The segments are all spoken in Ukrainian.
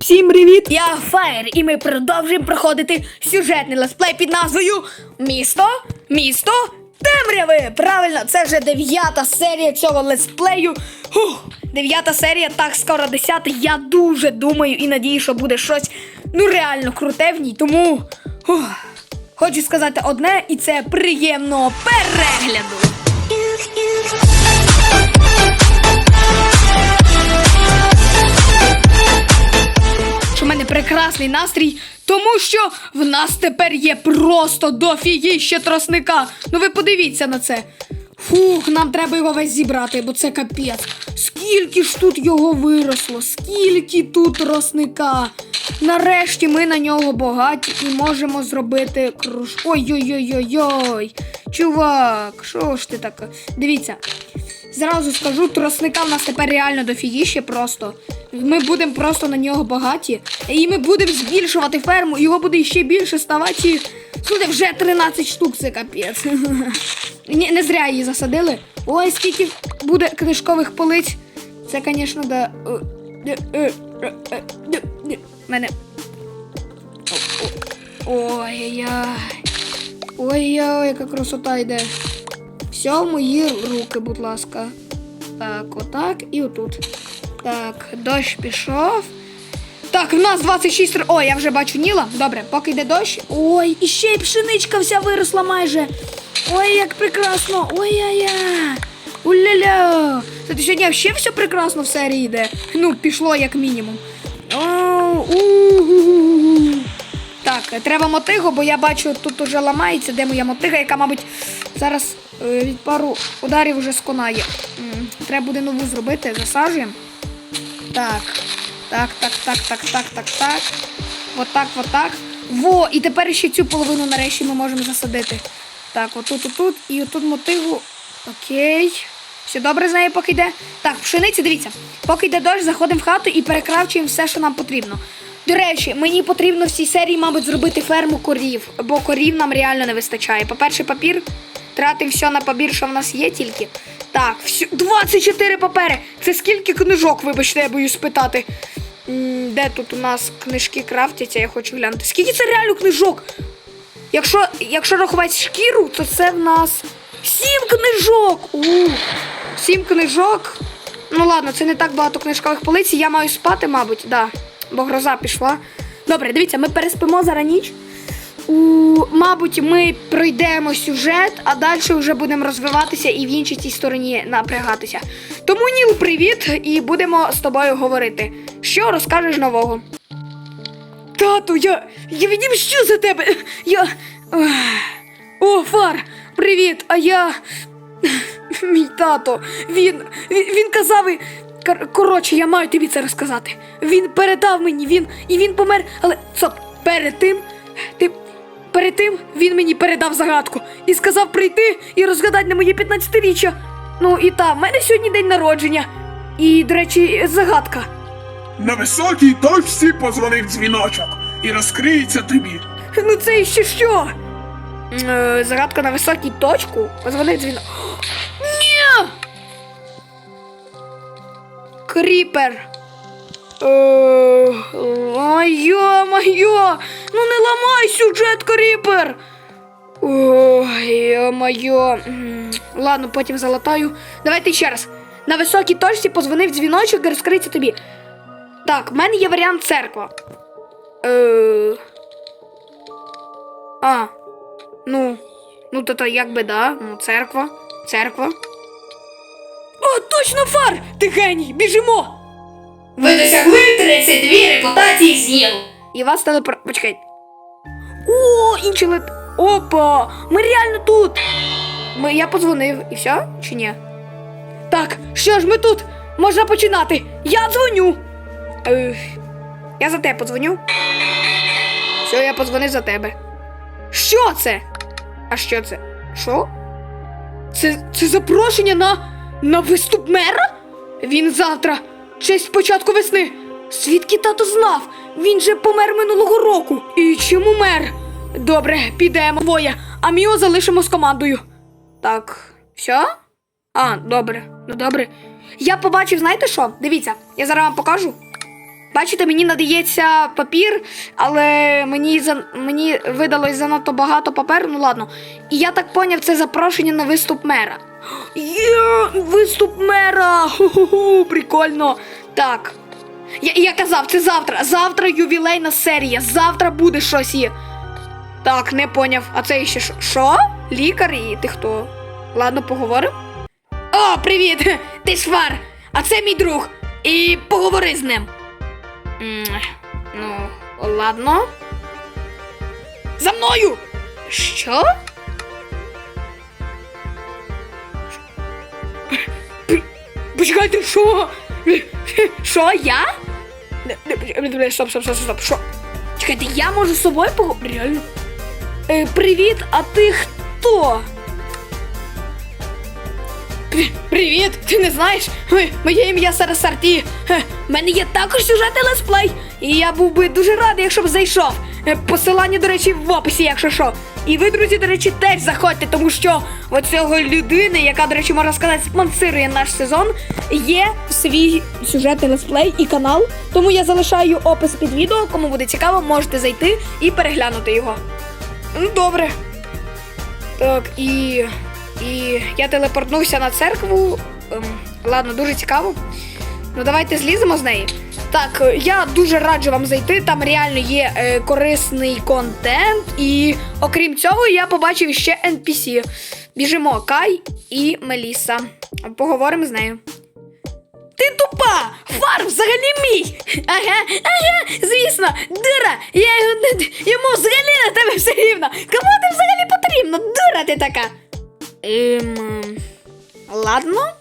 Всім привіт! Я Фаєр, і ми продовжуємо проходити сюжетний летсплей під назвою Місто, місто темряви. Правильно, це вже дев'ята серія цього летсплею. Дев'ята серія, так скоро десята. Я дуже думаю і надію, що буде щось ну реально круте в ній. Тому фух, хочу сказати одне, і це приємного перегляду. Прекрасний настрій, тому що в нас тепер є просто дофігіще тросника. Ну ви подивіться на це. Фух, нам треба його весь зібрати, бо це капець. Скільки ж тут його виросло, скільки тут росника. Нарешті ми на нього богаті і можемо зробити круш. Ой-ой-ой-ой-ой. Чувак, що ж ти так? Дивіться. Зразу скажу, тросника в нас тепер реально дофігіще просто. Ми будемо просто на нього багаті. І ми будемо збільшувати ферму, його буде ще більше ставати. Слухайте, вже 13 штук, це капець. Ні, не зря її засадили. Ой, скільки буде книжкових полиць. Це, звісно, да. е, е, е. Мене. Ой-ой-ой. Ой-ой, яка красота йде. Все мої руки, будь ласка. Так, отак і отут. Так, дощ пішов. Так, в нас 26. р- О, я вже бачу Ніла. Добре, поки йде дощ. Ой, і ще й пшеничка вся виросла майже. Ой, як прекрасно. Ой-я-я. Уля-ля. Це сьогодні ще все прекрасно в серії йде. Ну, пішло як мінімум. Так, треба мотигу, бо я бачу, тут уже ламається, де моя мотига, яка, мабуть, зараз е, від пару ударів вже сконає. Треба буде нову зробити, засаджуємо. Так. Так, так, так, так, так, так, так. Отак, отак. Во, і тепер ще цю половину нарешті ми можемо засадити. Так, отут, отут, і отут мотигу. Окей. Все добре з нею поки йде. Так, пшениці, дивіться. Поки йде дощ, заходимо в хату і перекравчуємо все, що нам потрібно. До речі, мені потрібно в цій серії, мабуть, зробити ферму корів, бо корів нам реально не вистачає. По-перше, папір. Тратимо все на папір, що в нас є тільки. Так, всю... 24 папери. Це скільки книжок, вибачте, я боюсь спитати. М, Де тут у нас книжки крафтяться, я хочу глянути. Скільки це реально книжок? Якщо, якщо рахувати шкіру, то це в нас сім книжок. У, сім книжок. Ну ладно, це не так багато книжкових полиць. Я маю спати, мабуть, да. Бо гроза пішла. Добре, дивіться, ми переспимо зараз ніч. У, мабуть, ми пройдемо сюжет, а далі вже будемо розвиватися і в іншій цій стороні напрягатися. Тому, Ніл, привіт, і будемо з тобою говорити. Що розкажеш нового? Тату, я. Я відімщу за тебе. Я. О, фар, привіт, а я. Мій тато. Він. Він, він казав. і- Коротше, я маю тобі це розказати. Він передав мені, він. І він помер. Але стоп, перед тим. Ти. Перед тим він мені передав загадку і сказав прийти і розгадати на моє 15-річчя. Ну і та, в мене сьогодні день народження. І, до речі, загадка. На високій точці позвонив дзвіночок і розкриється тобі. Ну це ще що? Е, загадка на високій точку. Позвонив дзвінок. Ні! Кріпер. Е, йо-моє! Ну не ламай сюжет, кріпер! Ой, йо-моє. Ладно, потім залатаю. Давайте ще раз. На високій точці позвонив дзвіночок і розкриється тобі. Так, в мене є варіант церква. Е... А, ну, ну то то якби да, ну церква, церква. О, точно фар! Ти геній, біжимо! Ви досягли 32 репутації ЗІЛ. І вас телепро... Почекай. О, інший лет. Опа! Ми реально тут! Ми... Я подзвонив, і все? Чи ні? Так, що ж ми тут? Можна починати. Я дзвоню. Ех, я за тебе подзвоню. Все, я подзвонив за тебе. Що це? А що це? Що? Це, це запрошення на. на виступ мера? Він завтра, честь початку весни. Звідки тато знав? Він же помер минулого року. І чому мер? Добре, підемо двоє, а Міо залишимо з командою. Так, все? А, добре, ну добре. Я побачив, знаєте що? Дивіться, я зараз вам покажу. Бачите, мені надається папір, але мені, за... мені видалось занадто багато паперу, ну ладно. І я так поняв, це запрошення на виступ мера. Є, виступ мера! Ху-ху-ху, прикольно. Так. Я, я казав, це завтра. Завтра ювілейна серія. Завтра буде щось є. Так, не поняв. А це ще що? Лікар і ти хто? Ладно, поговоримо. О, привіт! Ти швар! А це мій друг. І поговори з ним. Ну, ладно. За мною! Що? Почекайте, що? Що, я? Стоп, стоп, стоп, стоп, що? Чекайте, я можу з собою поговорити? Реально? Е, привіт, а ти хто? Привіт, ти не знаєш? Моє ім'я Сарасарті. Е, В мене є також сюжетний летсплей. І я був би дуже радий, якщо б зайшов. Е, Посилання, до речі, в описі, якщо що. І ви, друзі, до речі, теж заходьте, тому що у цього людини, яка, до речі, можна сказати, спонсирує наш сезон, є свій сюжетний летсплей і канал. Тому я залишаю опис під відео. Кому буде цікаво, можете зайти і переглянути його. Ну, добре. Так, і. І я телепортнувся на церкву. Ем, ладно, дуже цікаво. Ну, давайте зліземо з неї. Так, е, я дуже раджу вам зайти. Там реально є е, корисний контент. І окрім цього, я побачив ще NPC. Біжимо Кай і Меліса. Поговоримо з нею. Ти тупа! Фар взагалі мій! Ага, ага, звісно, дура! Я його йому взагалі на тебе все рівно! Кому ти взагалі потрібно? Дура ти така! Ем, ладно.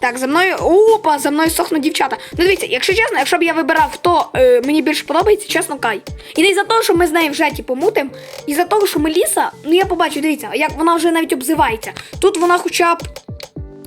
Так, за мною. Опа, за мною сохнуть дівчата. Ну дивіться, якщо чесно, якщо б я вибирав, хто е, мені більше подобається, чесно, Кай. І не за того, що ми з нею вже типу мутим, і за того, що Меліса, ну я побачу, дивіться, як вона вже навіть обзивається. Тут вона хоча б.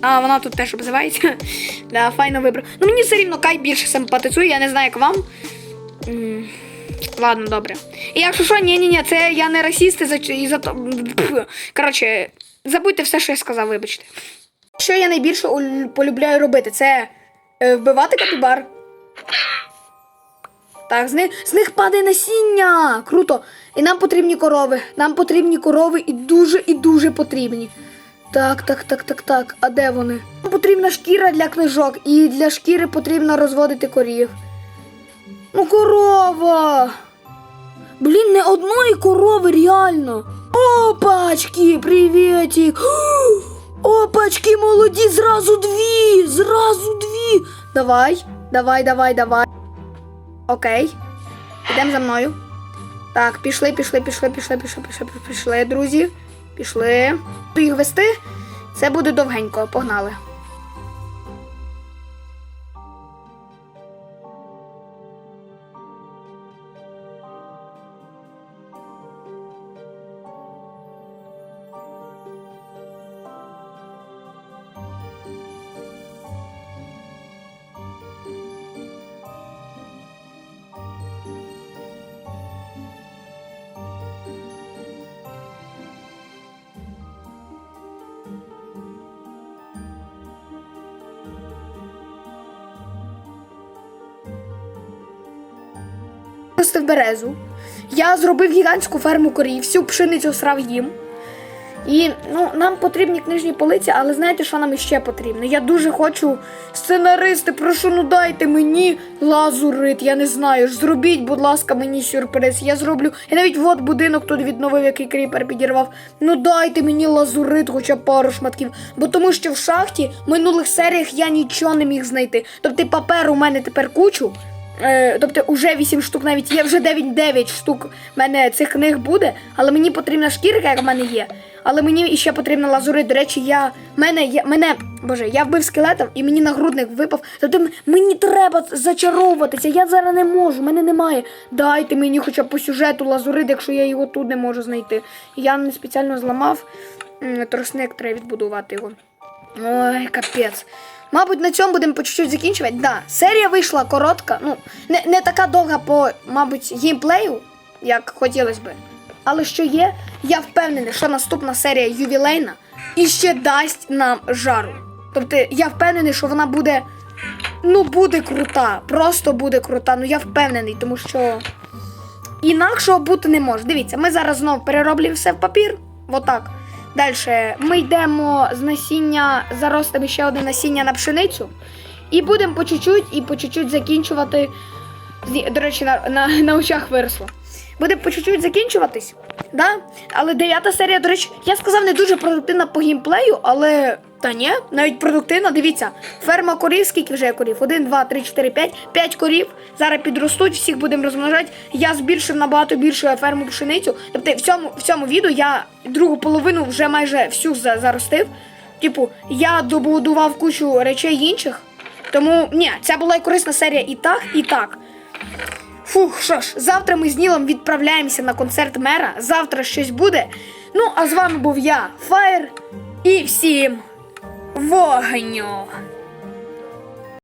А, вона тут теж обзивається. да, файно вибрав. Ну мені все рівно Кай більше симпатизує, я не знаю, як вам. Ладно, добре. І якщо що, ні, ні, ні, це я не расіст і за, то. Коротше, забудьте все, що я сказав, вибачте. Що я найбільше полюбляю робити, це е, вбивати капібар. Так, з них, з них падає насіння. Круто. І нам потрібні корови. Нам потрібні корови і дуже і дуже потрібні. Так, так, так, так, так. А де вони? Нам потрібна шкіра для книжок, і для шкіри потрібно розводити корів. Ну, корова. Блін, не одної корови, реально. Опачки, привітик. Опачки, молоді, зразу дві, зразу дві. Давай, давай, давай, давай. Окей. Ідемо за мною. Так, пішли, пішли, пішли, пішли, пішли, пішли, пішли, друзі. Пішли. Їх вести. Це буде довгенько. Погнали. Ростив березу. Я зробив гігантську ферму корів, всю пшеницю срав їм. І ну, нам потрібні книжні полиці, але знаєте, що нам іще потрібно? Я дуже хочу сценаристи, прошу, ну дайте мені лазурит. Я не знаю. Зробіть, будь ласка, мені сюрприз. Я зроблю. Я навіть от будинок тут відновив, який кріпер підірвав. Ну дайте мені лазурит, хоча б пару шматків. Бо тому що в шахті в минулих серіях я нічого не міг знайти. Тобто паперу у мене тепер кучу. Е, тобто уже 8 штук навіть є, вже 9-9 штук мене цих книг буде, але мені потрібна шкірка, як в мене є. Але мені іще потрібна лазурит. До речі, я мене, я, мене, боже, я вбив скелетом і мені нагрудник випав. Тобто мені треба зачаровуватися. Я зараз не можу, мене немає. Дайте мені хоча б по сюжету лазурит, якщо я його тут не можу знайти. Я не спеціально зламав. Тросник треба відбудувати його. Ой, капець. Мабуть, на цьому будемо по чуть-чуть закінчувати. Да, серія вийшла коротка, ну, не, не така довга по, мабуть, геймплею, як хотілося би. Але що є, я впевнений, що наступна серія ювілейна і ще дасть нам жару. Тобто, я впевнений, що вона буде ну буде крута. Просто буде крута. Ну я впевнений, тому що інакшого бути не може. Дивіться, ми зараз знову перероблюємо все в папір. Отак. Далі ми йдемо з насіння, заростимо ще одне насіння на пшеницю. І будемо по чуть-чуть і по чуть-чуть закінчувати. До речі, на, на, на очах виросло. Буде по чуть-чуть закінчуватись. Да? Але дев'ята серія, до речі, я сказав, не дуже продуктивна по геймплею, але. Та ні, навіть продуктивна. Дивіться, ферма корів, скільки вже є корів? Один, два, три, чотири, п'ять. П'ять корів. Зараз підростуть, всіх будемо розмножати. Я збільшив набагато більше ферму пшеницю. Тобто в цьому, в цьому відео я другу половину вже майже всю заростив. Типу, я добудував кучу речей інших. Тому ні, це була і корисна серія і так, і так. Фух, що ж, завтра ми з Нілом відправляємося на концерт мера. Завтра щось буде. Ну, а з вами був я, Фаєр, і всім вогню!